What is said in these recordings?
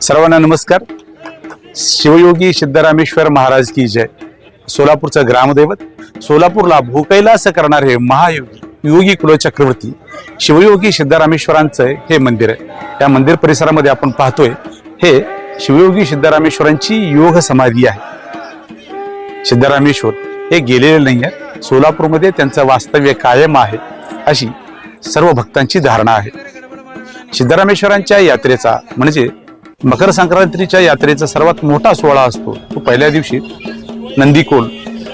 सर्वांना नमस्कार. शिवयोगी सिद्धरामेश्वर महाराज की जय. सोलापूरचं ग्रामदैवत सोलापूरला भूकैलास करणारे महायोगी योगी कुलचक्रवर्ती शिवयोगी सिद्धरामेश्वरांचं हे मंदिर आहे. या मंदिर परिसरामध्ये आपण पाहतोय हे शिवयोगी सिद्धरामेश्वरांची योग समाधी आहे. सिद्धरामेश्वर हे गेलेले नाही आहे सोलापूरमध्ये त्यांचं वास्तव्य कायम आहे अशी सर्व भक्तांची धारणा आहे. सिद्धरामेश्वरांच्या यात्रेचा म्हणजे मकर संक्रांतीच्या यात्रेचा सर्वात मोठा सोहळा असतो तो पहिल्या दिवशी नंदीकोल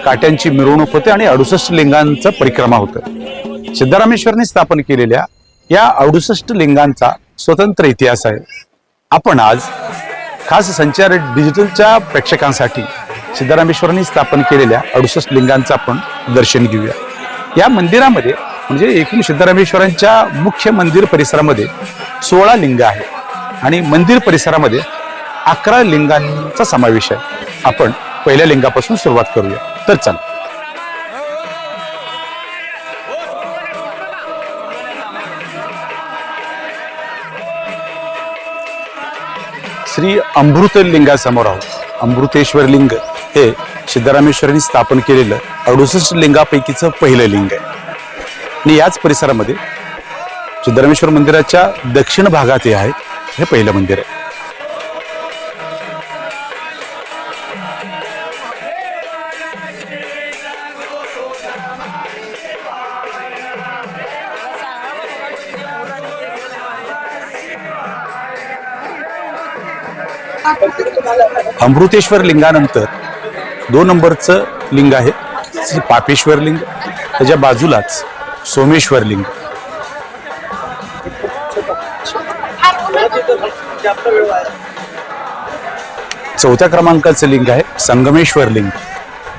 काट्यांची मिरवणूक होते आणि अडुसष्ट लिंगांचं परिक्रमा होतं. सिद्धरामेश्वरने स्थापन केलेल्या या अडुसष्ट लिंगांचा स्वतंत्र इतिहास आहे. आपण आज खास संचार डिजिटलच्या प्रेक्षकांसाठी सिद्धरामेश्वरांनी स्थापन केलेल्या अडुसष्ट लिंगांचं आपण दर्शन घेऊया. या मंदिरामध्ये म्हणजे एकूण सिद्धरामेश्वरांच्या मुख्य मंदिर परिसरामध्ये सोळा लिंग आहे. आणि मंदिर परिसरामध्ये अकरा लिंगांचा समावेश आहे. आपण पहिल्या लिंगापासून सुरुवात करूया. तर चल. श्री अमृत लिंगासमोर आहोत. अमृतेश्वर लिंग हे सिद्धरामेश्वरांनी स्थापन केलेलं अडुसष्ट लिंगापैकीचं पहिलं लिंग आहे. आणि याच परिसरामध्ये सिद्धरामेश्वर मंदिराच्या दक्षिण भागात हे आहे हे पहिलं मंदिर आहे. अमृतेश्वर लिंगानंतर दोन नंबरचं लिंग आहे श्री पापेश्वर लिंग त्याच्या बाजूलाच सोमेश्वर लिंग. चौथ्या क्रमांकाचं लिंग आहे संगमेश्वर लिंग.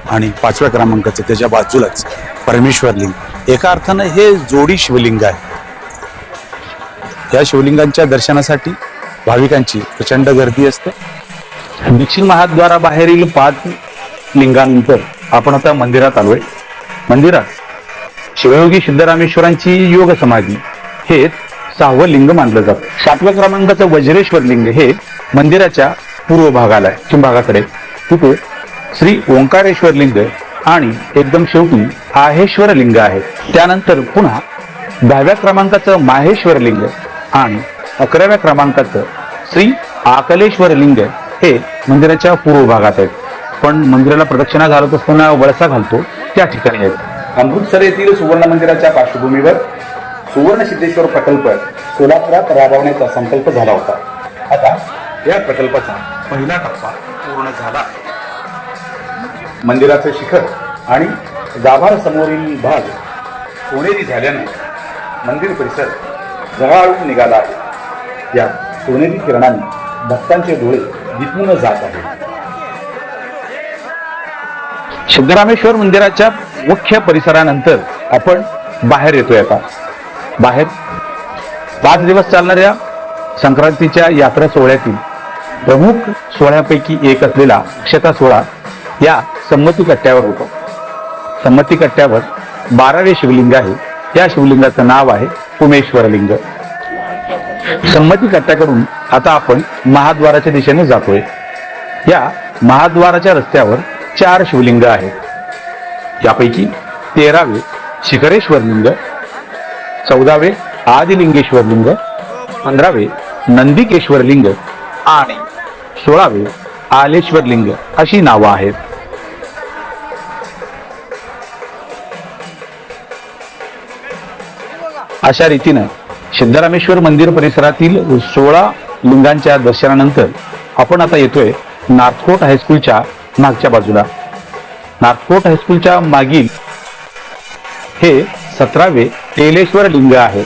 आणि पाचव्या क्रमांकाचं त्याच्या बाजूलाच परमेश्वर लिंग. एका अर्थानं हे जोडी शिवलिंग आहे. या शिवलिंगांच्या दर्शनासाठी भाविकांची प्रचंड गर्दी असते. दक्षिण महाद्वाराबाहेरील पाच लिंगानंतर आपण आता मंदिरात आलोय. मंदिरात शिवयोगी सिद्धरामेश्वरांची योग समाधी हे सहावं लिंग मानलं जातं. सातव्या क्रमांकाचं वज्रेश्वर लिंग हे मंदिराच्या पूर्व भागाला आहे किंभागाकडे भागाकडे तिथे श्री ओंकारेश्वर लिंग आणि एकदम शेवटी आहेश्वर लिंग आहे. त्यानंतर पुन्हा दहाव्या क्रमांकाचं माहेश्वर लिंग आणि अकराव्या क्रमांकाचं श्री आकलेश्वर लिंग हे मंदिराच्या पूर्व भागात आहेत पण मंदिराला प्रदक्षिणा घालत असताना वळसा घालतो त्या ठिकाणी आहेत अमृतसर येथील सुवर्ण मंदिराच्या पार्श्वभूमीवर सुवर्ण सिद्धेश्वर प्रकल्प सोलापुरात राबवण्याचा संकल्प झाला होता. आता या प्रकल्पाचा पहिला टप्पा पूर्ण झाला आहे. मंदिराचं शिखर आणि गाभार समोरील भाग सोनेरी झाल्याने मंदिर परिसर जगाळून निघाला आहे. या सोनेरी किरणाने भक्तांचे डोळे दिपून जात आहेत. सिद्धरामेश्वर मंदिराच्या मुख्य परिसरानंतर आपण बाहेर येतोय आता. बाहेर. पाच दिवस चालणाऱ्या संक्रांतीच्या यात्रा सोहळ्यातील प्रमुख सोहळ्यापैकी एक असलेला अक्षता सोहळा या संमती कट्ट्यावर होतो. संमती कट्ट्यावर बारावे शिवलिंग आहे. या शिवलिंगाचं नाव आहे उमेश्वर लिंग. संमती कट्ट्याकडून आता आपण महाद्वाराच्या दिशेने जातोय. या महाद्वाराच्या रस्त्यावर चार शिवलिंग आहेत. यापैकी तेरावे शिखरेश्वर लिंग चौदावे आदिलिंगेश्वर लिंग पंधरावे नंदिकेश्वर लिंग आणि सोळावे आलेश्वर लिंग अशी नावं आहेत. अशा रीतीनं सिद्धरामेश्वर मंदिर परिसरातील सोळा लिंगांच्या दर्शनानंतर आपण आता येतोय नार्थकोट हायस्कूलच्या मागच्या बाजूला. नार्थकोट हायस्कूलच्या मागील हे सतरावे तेलेश्वर लिंग आहे.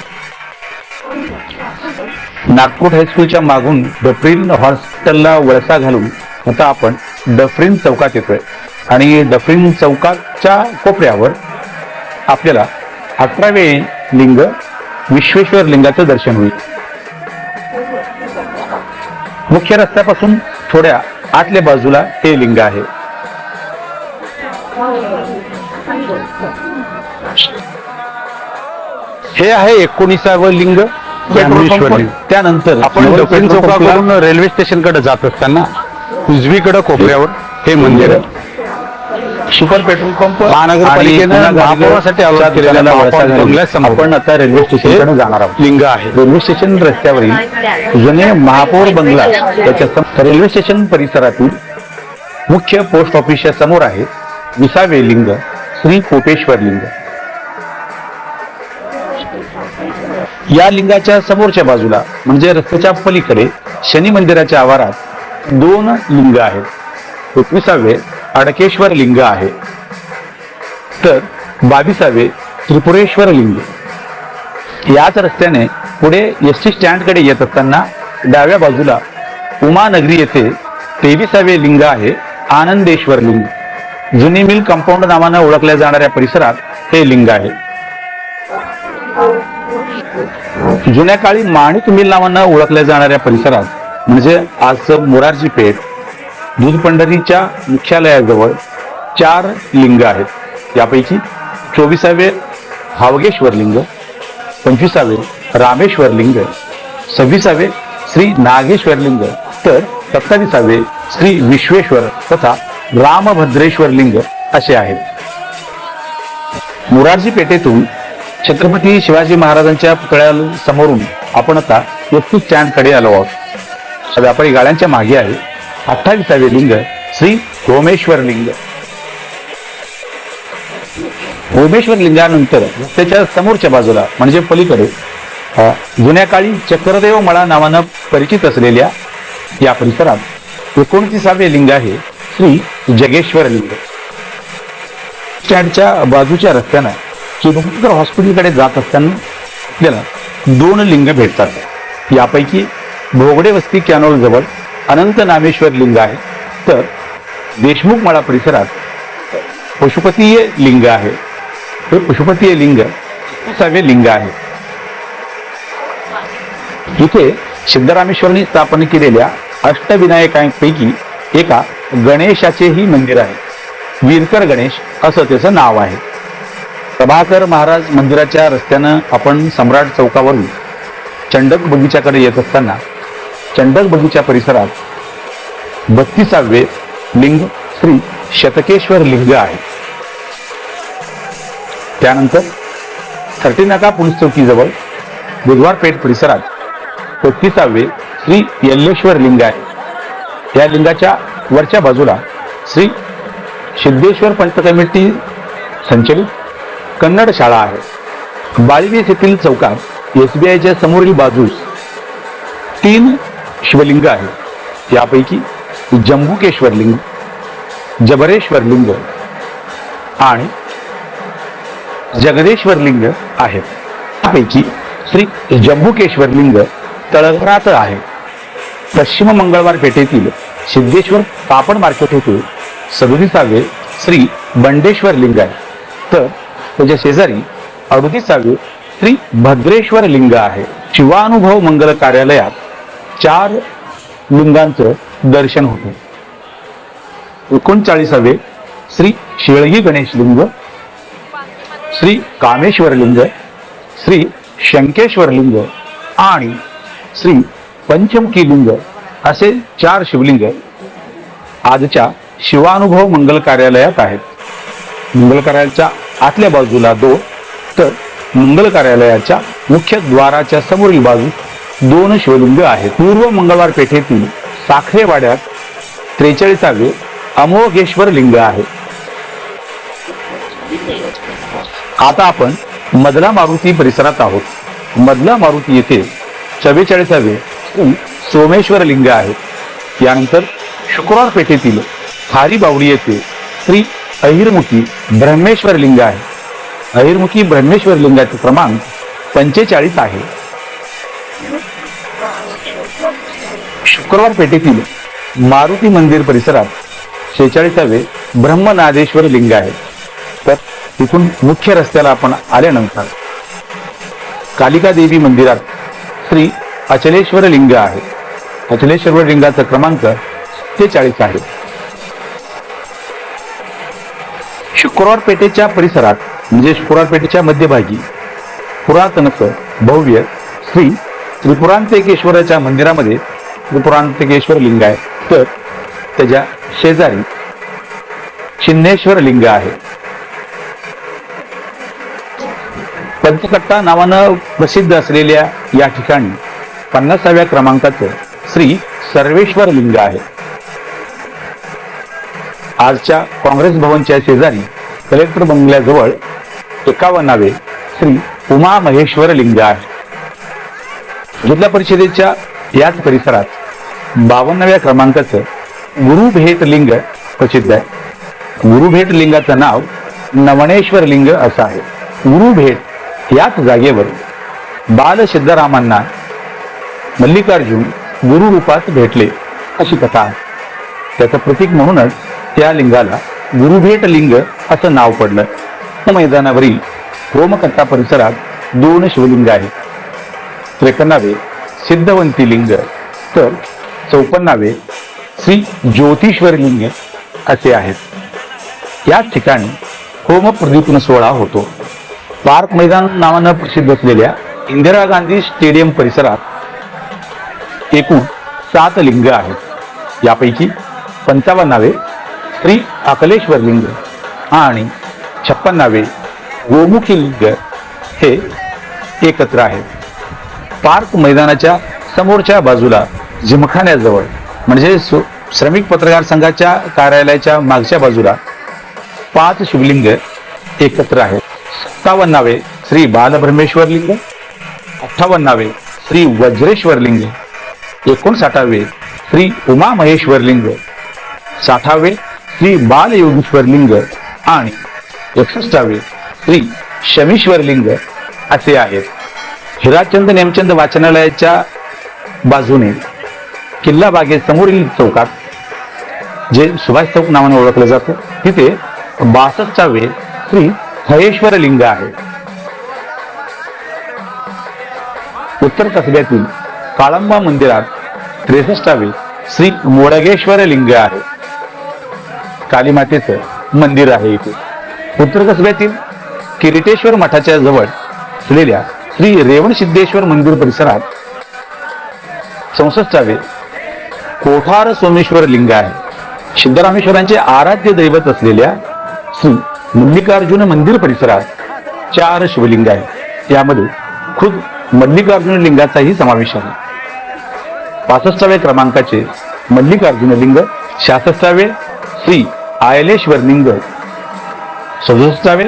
नागपूर हायस्कूलच्या मागून डफरीन हॉस्टेलला वळसा घालून आता आपण डफरीन चौकात येतोय. आणि डफरीन चौकाच्या कोपऱ्यावर आपल्याला अठरावे लिंग विश्वेश्वर लिंगाचं दर्शन होईल. मुख्य रस्त्यापासून थोड्या आतल्या बाजूला हे लिंग आहे. हे आहे एकोणीसावं लिंग. ज्ञानेश्वर लिंग. त्यानंतर आपण दक्षिण चौकाकडून रेल्वे स्टेशनकडे जात असताना उजवीकडे कोपऱ्यावर हे मंदिर आहे. सुपर पेट्रोल पंप महानगरपालिकेनं आपण आता रेल्वे स्टेशनकडे जाणार आहोत. लिंग आहे. रेल्वे स्टेशन रस्त्यावरील जुने महापौर बंगला त्याच्या रेल्वे स्टेशन परिसरातील मुख्य पोस्ट ऑफिसच्या समोर आहे विसावे लिंग श्री कोटेश्वर लिंग. या लिंगाच्या समोरच्या बाजूला म्हणजे रस्त्याच्या पलीकडे शनी मंदिराच्या आवारात दोन लिंग आहेत. एकविसावे अडकेश्वर लिंग आहे. तर बावीसावे त्रिपुरेश्वर लिंग. याच रस्त्याने पुढे एस टी स्टँडकडे येत असताना डाव्या बाजूला उमानगरी येथे तेविसावे लिंग आहे आनंदेश्वर लिंग. जुनी मिल कंपाऊंड नावानं ओळखल्या जाणाऱ्या परिसरात हे लिंग आहे. जुन्या काळी माणिक मिल नावानं ओळखल्या जाणाऱ्या परिसरात म्हणजे आजचं मोरारजी पेठ दूध पंढरीच्या मुख्यालयाजवळ चार लिंग आहेत. यापैकी चोवीसावे हावगेश्वर लिंग पंचवीसावे रामेश्वर लिंग सव्वीसावे श्री नागेश्वर लिंग तर सत्तावीसावे श्री विश्वेश्वर तथा रामभद्रेश्वर लिंग असे आहेत. मुरारजी पेठेतून छत्रपती शिवाजी महाराजांच्या पुतळ्या समोरून आपण आता एस टी स्टँडकडे आलो आहोत व्यापारी गाड्यांच्या मागे आहे. अठ्ठावीसावे लिंग श्री होमेश्वर लिंग. होमेश्वर लिंगानंतर त्याच्या समोरच्या बाजूला म्हणजे पलीकडे जुन्या काळी चक्रदेव मळा नावानं परिचित असलेल्या या परिसरात एकोणतीसावे लिंग आहे श्री जगेश्वर लिंग. स्टँडच्या बाजूच्या रस्त्यानं चिदंबर हॉस्पिटलकडे जात असताना आपल्याला दोन लिंग भेटतात. यापैकी भोगडे वस्ती कॅनॉलजवळ अनंत नामेश्वर लिंग आहे. तर देशमुख मळा परिसरात पशुपतीय लिंग आहे. हे पशुपतीय लिंग सावे लिंग आहे. इथे सिद्धरामेश्वरांनी स्थापन केलेल्या अष्टविनायकांपैकी एका गणेशाचेही मंदिर आहे. वीरकर गणेश असं त्याचं नाव आहे. प्रभाकर महाराज मंदिराच्या रस्त्यानं आपण सम्राट चौकावरून चंडक बगीच्याकडे येत असताना चंडक बगीचा परिसरात बत्तीसावे लिंग श्री शतकेश्वर लिंग आहे. त्यानंतर थर्टीनाका पोलीस चौकीजवळ बुधवार पेठ परिसरात बत्तीसावे श्री यल्लेश्वर लिंग आहे. या लिंगाच्या वरच्या बाजूला श्री सिद्धेश्वर पंचकमिटी संचलित कन्नड शाळा आहे. बाळवीस येथील चौकात एस बी आयच्या समोरील बाजूस तीन शिवलिंग आहेत. यापैकी जंबुकेश्वर लिंग जबरेश्वर लिंग आणि जगदेश्वर लिंग आहेत. त्यापैकी श्री जंबुकेश्वर लिंग तळघरात आहे. पश्चिम मंगळवार पेठेतील सिद्धेश्वर पापड मार्केट येथे सदोतीसावे श्री बंडेश्वर लिंग आहे. तर त्याच्या शेजारी अडतीसावे श्री भद्रेश्वर लिंग आहे. शिवानुभव मंगल कार्यालयात चार लिंगांचं दर्शन होते. एकोणचाळीसावे श्री शेळगी गणेश लिंग श्री कामेश्वर लिंग श्री शंकेश्वर लिंग आणि श्री पंचमुखी लिंग असे चार शिवलिंग आजच्या शिवानुभव मंगल कार्यालयात आहेत. मंगल कार्यालयाच्या आतल्या बाजूला दोन तर मंगल कार्यालयाच्या मुख्य द्वाराच्या समोरील बाजू दोन शिवलिंग आहेत. पूर्व मंगळवार पेठेतील साखरेवाड्यात त्रेचाळीसावे अमोघेश्वर लिंग आहे. आता आपण मधला मारुती परिसरात आहोत. मधला मारुती येथे चव्वेचाळीसावे सोमेश्वर लिंग आहे. यानंतर शुक्रवार पेठेतील खारी बावडी येथे श्री अहिरमुखी ब्रह्मेश्वर लिंग आहे. अहिरमुखी ब्रह्मेश्वर लिंगाचे क्रमांक पंचेचाळीस आहे. शुक्रवार पेठेतील मारुती मंदिर परिसरात शेचाळीसावे ब्रह्मनादेश्वर लिंग आहे. तर तिथून मुख्य रस्त्याला आपण आल्यानंतर कालिका देवी मंदिरात श्री अचलेश्वर लिंग आहे. अचलेश्वर लिंगाचा क्रमांक सत्तेचाळीस आहे. शुक्रवार पेठेच्या परिसरात म्हणजे शुक्रवार पेठेच्या मध्यभागी पुरातनच भव्य श्री त्रिपुरांतकेश्वराच्या मंदिरामध्ये त्रिपुरांतकेश्वर लिंग आहे. तर त्याच्या शेजारी चिन्नेश्वर लिंग आहे. पंचकट्टा नावानं प्रसिद्ध असलेल्या या ठिकाणी पन्नासाव्या क्रमांकाचं श्री सर्वेश्वर लिंग आहे. आजच्या काँग्रेस भवनच्या शेजारी कलेक्टर बंगल्याजवळ एकावन्नावे श्री उमा महेश्वर लिंग आहे. जिल्हा परिषदेच्या याच परिसरात बावन्नव्या क्रमांकाचं गुरु भेट लिंग प्रसिद्ध आहे. गुरुभेट लिंगाचं नाव नवणेश्वर लिंग असं आहे. गुरु भेट याच जागेवर बाल सिद्धरामांना मल्लिकार्जुन गुरु रूपात भेटले अशी कथा आहे. त्याचं प्रतीक म्हणूनच त्या लिंगाला गुरुभेट लिंग असं नाव पडलं. मैदानावरील रोमकट्टा परिसरात दोन शिवलिंग आहेत. त्रेपन्नावे सिद्धवंती लिंग तर चौपन्नावे श्री ज्योतिश्वर लिंग असे आहेत. याच ठिकाणी होम प्रदीपन सोहळा होतो. पार्क मैदान नावानं प्रसिद्ध असलेल्या इंदिरा गांधी स्टेडियम परिसरात एकूण सात लिंग आहेत. यापैकी पंचावन्नावे श्री अकलेश्वर लिंग आणि छप्पन्नावे गोमुखी लिंग हे एकत्र आहेत. पार्क मैदानाच्या समोरच्या बाजूला जिमखान्याजवळ म्हणजे श्रमिक पत्रकार संघाच्या कार्यालयाच्या मागच्या बाजूला पाच शिवलिंग एकत्र आहेत. सत्तावन्नावे श्री बालब्रह्मेश्वर लिंग अठ्ठावन्नावे श्री वज्रेश्वर लिंग एकोणसाठावे श्री उमा महेश्वर लिंग साठावे श्री बालयोगेश्वर लिंग आणि एकसष्टावे श्री शमीश्वर लिंग असे आहेत. हिराचंद नेमचंद वाचनालयाच्या बाजूने किल्ला बागेसमोरील चौकात जे सुभाष चौक नावाने ओळखलं जातं तिथे बासष्टावे श्री हयेश्वर लिंग आहे. उत्तर कसब्यातील काळंबा मंदिरात त्रेसष्टावे श्री मोडगेश्वर लिंग आहे. कालीमातेचं मंदिर आहे इथे. उत्तर कसब्यातील किरीटेश्वर मठाच्या जवळ असलेल्या श्री रेवण सिद्धेश्वर मंदिर परिसरात चौसष्टावे कोठार सोमेश्वर लिंग आहे. सिद्धरामेश्वरांचे आराध्य दैवत असलेल्या श्री मल्लिकार्जुन मंदिर परिसरात चार शिवलिंग आहेत. यामध्ये खुद मल्लिकार्जुन लिंगाचाही समावेश आहे. पासष्टाव्या क्रमांकाचे मल्लिकार्जुन लिंग शासष्टावे श्री आयलेश्वर लिंग सदुसष्टावे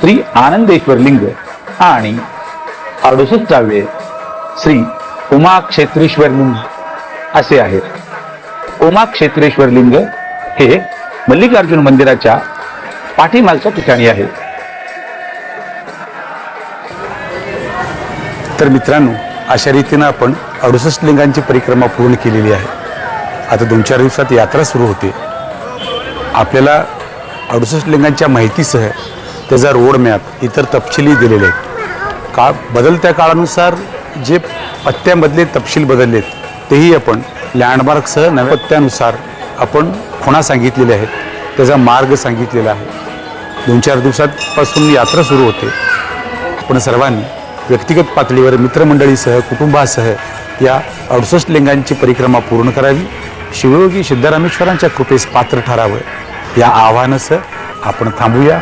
श्री आनंदेश्वर लिंग आणि अडुसष्टावे श्री उमाक्षेत्रेश्वर लिंग असे आहेत. उमाक्षेत्रेश्वर लिंग हे मल्लिकार्जुन मंदिराच्या पाठीमागच्या ठिकाणी आहे. तर मित्रांनो अशा रीतीनं आपण अडुसष्ट लिंगांची परिक्रमा पूर्ण केलेली आहे. आता दोन चार दिवसात यात्रा सुरू होते. आपल्याला अडुसष्ट लिंगांच्या माहितीसह त्याचा रोड मॅप इतर तपशिली दिलेले आहेत. का बदलत्या काळानुसार जे पत्त्यामधले तपशील बदललेत तेही आपण लँडमार्कसह नव्या पत्त्यानुसार आपण खुणा सांगितलेले आहेत त्याचा मार्ग सांगितलेला आहे. दोन चार दिवसांपासून यात्रा सुरू होते. आपण सर्वांनी व्यक्तिगत पातळीवर मित्रमंडळीसह कुटुंबासह या अडुसष्ट लिंगांची परिक्रमा पूर्ण करावी. शिवयोगी सिद्धरामेश्वरांच्या कृपेस पात्र ठरावं. या आव्हानाचं आपण थांबूया.